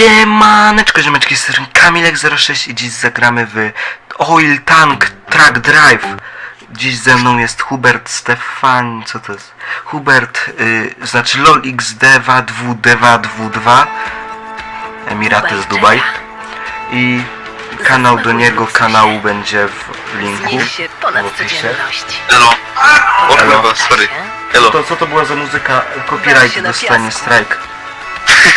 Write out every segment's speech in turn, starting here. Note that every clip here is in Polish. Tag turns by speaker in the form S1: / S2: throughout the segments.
S1: Siemaneczko, ziomeczki, z Kamilek06 i dziś zagramy w Oil Tank Track Drive. Dziś ze mną jest Hubert Stefan, co to jest? Hubert, y, znaczy LOL XD 2 Emiraty z Dubaj. I kanał do niego, kanału będzie w linku. W opisie.
S2: Elo. O
S1: Elo.
S2: sorry. Elo.
S1: To co to była za muzyka? Copyright dostanie strike.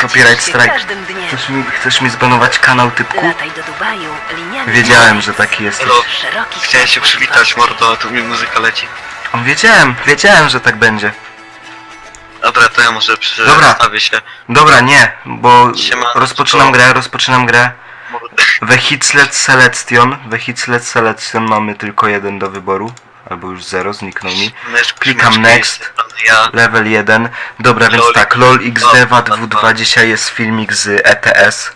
S1: Copyright strike.
S3: każdym dniem.
S1: Chcesz mi, chcesz mi zbanować kanał typku?
S3: Lataj do Dubaju liniami.
S1: Wiedziałem, że taki jesteś.
S2: Elo. Chciałem się przywitać, mordo, a tu mi muzyka leci.
S1: Wiedziałem, wiedziałem, że tak będzie.
S2: Dobra, to ja może
S1: Dobra.
S2: przedstawię się.
S1: Dobra, nie, bo
S2: Siema,
S1: rozpoczynam
S2: to-
S1: grę, rozpoczynam grę.
S2: Mordo.
S1: Vehiclet Selection. Vehiclet Selection mamy tylko jeden do wyboru. Albo już zero, zniknął mi. Klikam next.
S2: Ja.
S1: Level 1. Dobra, więc tak, LOL
S2: dwa,
S1: 22 dzisiaj jest filmik z ETS.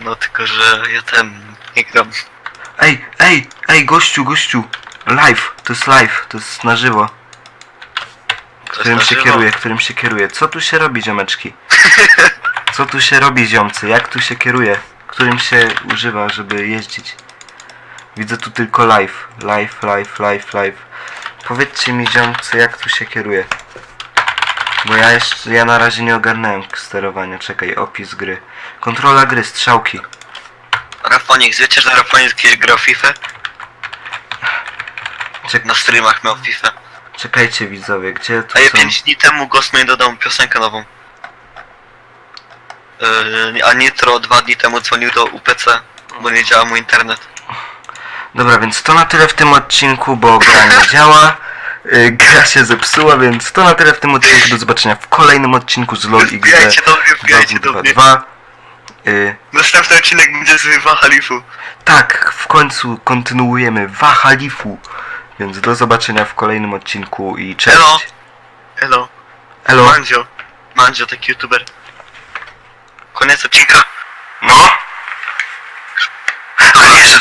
S2: No tylko, że ja ten nie gram.
S1: Ej, ej, ej, gościu, gościu. Live, to jest live, to jest na żywo. Którym się
S2: żywo.
S1: kieruje, którym się kieruje. Co tu się robi, ziomeczki? Co tu się robi, ziomcy? Jak tu się kieruje? Którym się używa, żeby jeździć? Widzę tu tylko live. Live, live, live, live. Powiedzcie mi, ziomcy, jak tu się kieruje? Bo ja jeszcze, ja na razie nie ogarnąłem sterowania. Czekaj, opis gry. Kontrola gry, strzałki.
S2: Rafonik, wiecie, że Rafonik grał FIFA?
S1: Czek
S2: Na streamach miał FIFA.
S1: czekajcie, widzowie, gdzie tu
S2: A ja
S1: są...
S2: 5 dni temu Gosmej dodał piosenkę nową. Yy, a Nitro dwa dni temu dzwonił do UPC, bo nie działa mu internet.
S1: Dobra, więc to na tyle w tym odcinku, bo gra nie działa. Y, Gra się zepsuła, więc to na tyle w tym odcinku. Do zobaczenia w kolejnym odcinku z LOL
S2: Wbijajcie
S1: XD
S2: do mnie, wbijajcie do mnie.
S1: 222. Y,
S2: Następny odcinek będzie z Wahalifu.
S1: Tak, w końcu kontynuujemy Wahalifu. Więc do zobaczenia w kolejnym odcinku i cześć.
S2: Elo. Elo.
S1: Elo.
S2: Mandzio. Mandzio, taki youtuber. Koniec odcinka.
S1: No.